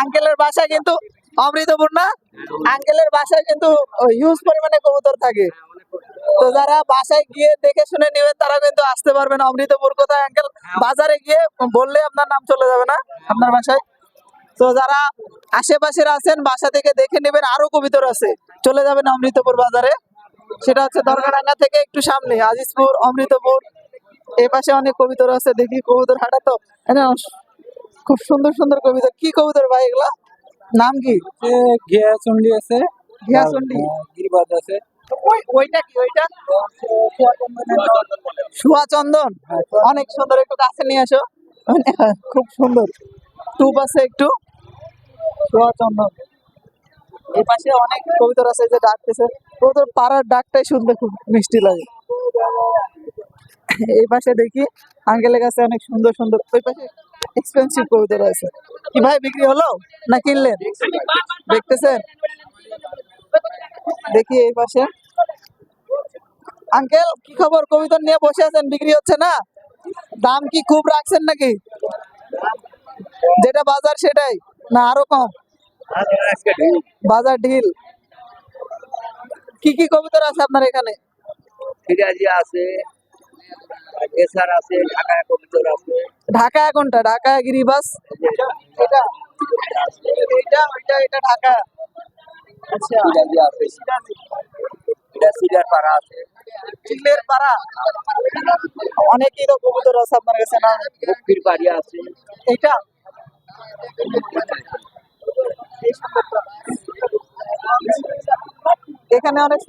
আঙ্কেলের বাসায় কিন্তু অমৃতপুর না আঙ্কেলের বাসায় কিন্তু হিউজ পরিমাণে কবুতর থাকে। তো যারা বাসায় গিয়ে দেখে শুনে নেবেন, তারা কিন্তু আসতে পারবেন অমৃতপুর। কোথায় আঙ্কেল? বাজারে গিয়ে বললে আপনার নাম চলে যাবে না, আপনার বাসায়। তো যারা আশেপাশের আছেন, বাসা থেকে দেখে নেবেন, আরও কবিতর আছে। চলে যাবেন অমৃতপুর বাজারে। সেটা হচ্ছে দরগাডাঙ্গা থেকে একটু সামনে, আজিজপুর, অমৃতপুর। এই পাশে অনেক কবিতর আছে দেখি কবুতর হাটা তো। খুব সুন্দর সুন্দর কবিতা। কি কবিতর ভাই এগুলা? নাম কি? ঘিয়া চন্ডি আছে ঘিয়াচন্ডি। গিরিবাজ আছে। ওইটা কি ওইটা? সুয়া চন্দন। অনেক সুন্দর একটু কাছে নিয়ে আসো। খুব সুন্দর। টুপ আছে একটু। সুয়া চন্দন। এই পাশে অনেক কবিতর আছে যে ডাকতেছে। কবিতর পাড়ার ডাকটাই শুনতে খুব মিষ্টি লাগে। এই পাশে দেখি আঙ্কেলের কাছে অনেক সুন্দর সুন্দর, ওই পাশে এক্সপেন্সিভ কবিতর আছে। কি ভাই, বিক্রি হলো? না কিনলেন? দেখতেছেন? দেখি এই পাশে। আঙ্কেল কি খবর? কবিতর নিয়ে বসে আছেন, বিক্রি হচ্ছে না? দাম কি খুব রাখছেন নাকি? যেটা বাজার সেটাই। না, আরও কম। বাজার ঢিল। কি কি কবিতর আছে আপনার এখানে? আছে। এসার আছে ঢাকা কবিতর আছে। ঢাকা কোনটা ঢাকা গিরিবাস এটা এটা ওইটা এটা ঢাকা। আচ্ছা। আছে। এটা সিডার পাড়া আছে। চিলের পাড়া। অনেকই তো কবুতর আছে আপনার কাছে না? বাড়ি আছে। এইটা এখানে অনেক